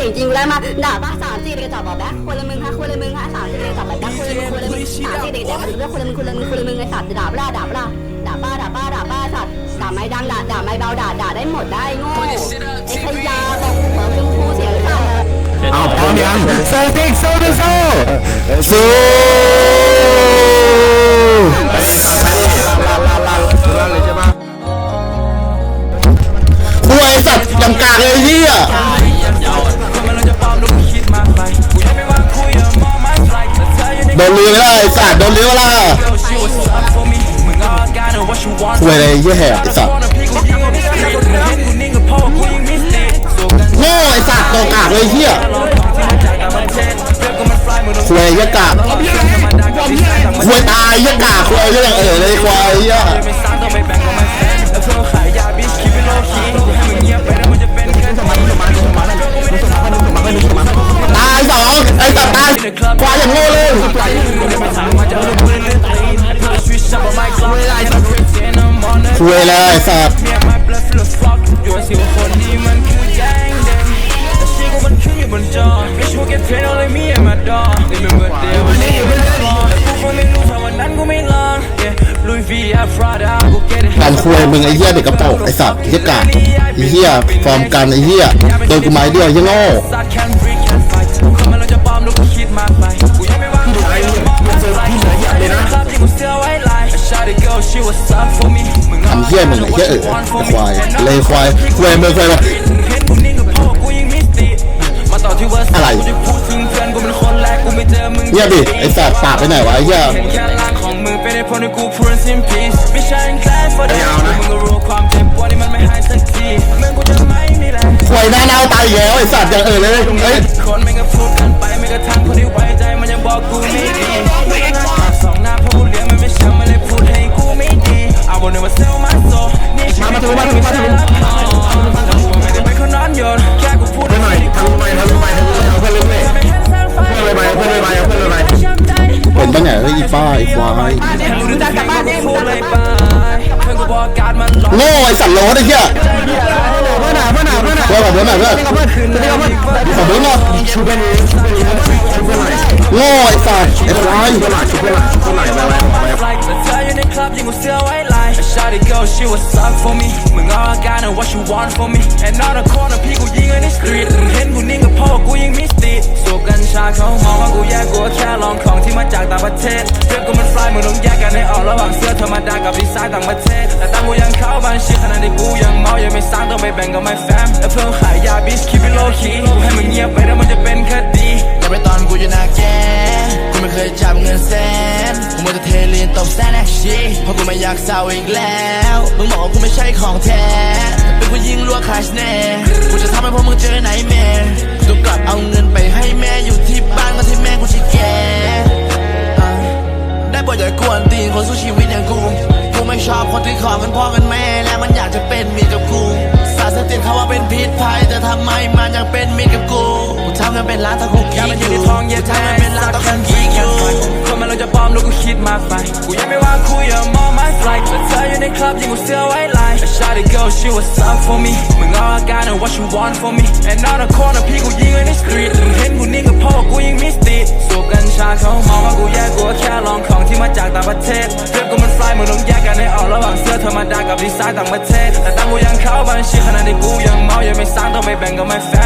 สียงจริงแล้วมาด่าป้าสามสี่เลยจับบอกแบ๊กคนละมึงฮะคนละมึงฮะสามสี่เลยจับแบบแบ๊กคนละมึงคนละมึงสามสี่เด็กเด็กมาดูเรื่องคนละมึงคนละมึงคนละมึงไอ้สัตว์จะด่าบ้าด่าบ้าด่าป้าด่าป้าด่าป้าสัตว์ด่าไม่ดังด่าด่าไม่เบาด่าด่าได้หมดได้โง่ไอ้ขยาบอกหัวชมพูเสียงสั่นเอาพร้อมยังโซติกโซติกโซโซคุ ดนลือไม่ได้ไอ้สัตว์โดนลือเวลาคุยอะไรเฮียแหบไอ้สัตว์โง่ไอ้สัตว์โดนกากเลยเฮียคุยยะกากคุยตายยะกากคุยเรื่องเอ๋ยเลยควายเฮีย คุยเลยสัตว์การคุยมึงไอ้เหี้ยเด็กกระโปรงไอ้สัตว์ไอเหี้ยกากไอ้เหี้ยฟอร์มกันไอ้เหี้ยโดนกูไม้เดียวไอ้เหี้ยโง่ ทำเหี้ยมึงไอ้เหี้ยเออไอ้ควายเลยควายควายมึงควายมาอะไรเหี้ยดิไอ้สัตว์ปากไปไหนวะไอ้เหี้ยแค่างของมึงเป็นเหตุผลที่กูพูดสิ้นพีซไม่ใช่แค่ฟอร์ดมึงก็รู้ควายสักทีเมื่อกูจะไม่มีแรงควายหน้าเน่าตายอีกแล้วไอ้สัตว์อย่างเออเลยเอ้ย นี่ชีวิตกูไม่ใช่ละครแต่กูไม่ได้เป็นคนร้อนโยนแค่กูพูดให้มันดีกูไม่เห็นแสงไฟเป็นปะเนี่ยเฮ้ยอีป้าไอ้ควายรู้จักกับบ้านเองพูดเลยไปเพื่อนกูบอกการมันหลอกโง่ไอ้สัตว์โลดไอ้เหี้ยเพื่อนหนาเพื่อนหนาเพื่อนหนาเพื่อนกับเพื่อนหน่อยเพื่อนเพื่อนคืนเลยเพื่อนขอเพื่อนหน่อยโง่ไอ้สัตว์ไอ้ควายแต่เธออยู่ในคลับยิงกูเสื้อไว้ลา I shot it girl she was up for me มึงเอาอาการ and what you want for me and not a corner พี่กูยิงใน street มึงเห็นกูนิ่งกับพ่อกูยิงมิสติสูบกัญชาเขามองว่ากูแย่กูแค่ลองของที่มาจากต่างประเทศเรื่องกูมันฟลายมึงต้องแยกกันให้ออกระหว่างเสื้อธรรมดากับดีไซน์ต่างประเทศแต่ตั้งกูยังเข้าบ้านชิขนาดที่กูยังเมายังไม่สร้างต้องไปแบ่งกับ my fam และเพื่อนขายยา bitch keep it low key กูให้มึงเงียบไปแล้วมันจะเป็นคดีอย่าไปตอนกูอยู่หน้าแกกูไม่เคยจับเงินเซน แต่เทลีนตบแซนแอคชีเพราะกูไม่อยากเศร้าอีกแล้วมึงบอกว่ากูไม่ใช่ของแท้แต่เป็นผู้ยิงลวกคาชแน่กูจะทำให้พวกมึงเจอไหนแม่ต้องกลับเอาเงินไปให้แม่อยู่ที่บ้านก็ที่แม่กูชิแกอะได้โปรดอย่ากวนตีนคนสู้ชีวิตอย่างกูกูไม่ชอบคนที่ขอกันพ่อกันแม่และมันอยากจะเป็นมีกับกูสารเสพติดเขาว่าเป็นพิษภัยแต่ทำไมมันยังเป็นมิตรกับกูกูทำกันเป็นล้านถ้ากูอย่าขี้มาออยู่ยู่ในท้องเย็ดกูแท้ ลอมแล้วกูคิดมากไปกูยังไม่ว่าคุยอย่ามอง my flight แต่เธออยู่ในคลับยิงกูเสื้อไว้ลาย I shot it girl she was up for me มึงเอาอาการ and what you want for me and not a corner พี่กูยิงไว้ใน street มึงเห็นกูนิ่งกับพ่อกูยิงมิสติสูบกัญชาเขามองว่ากูแย่กูแค่ลองของที่มาจากต่างประเทศเรื่องกูมัน fly มึงต้องแยกกันให้ออกระหว่างเสื้อธรรมดากับดีไซน์ต่างประเทศแต่ตั้งกูยังเข้าบ้านชิขนาดที่กูยังเมายังไม่สร้างต้องไปแบ่งกับ my fam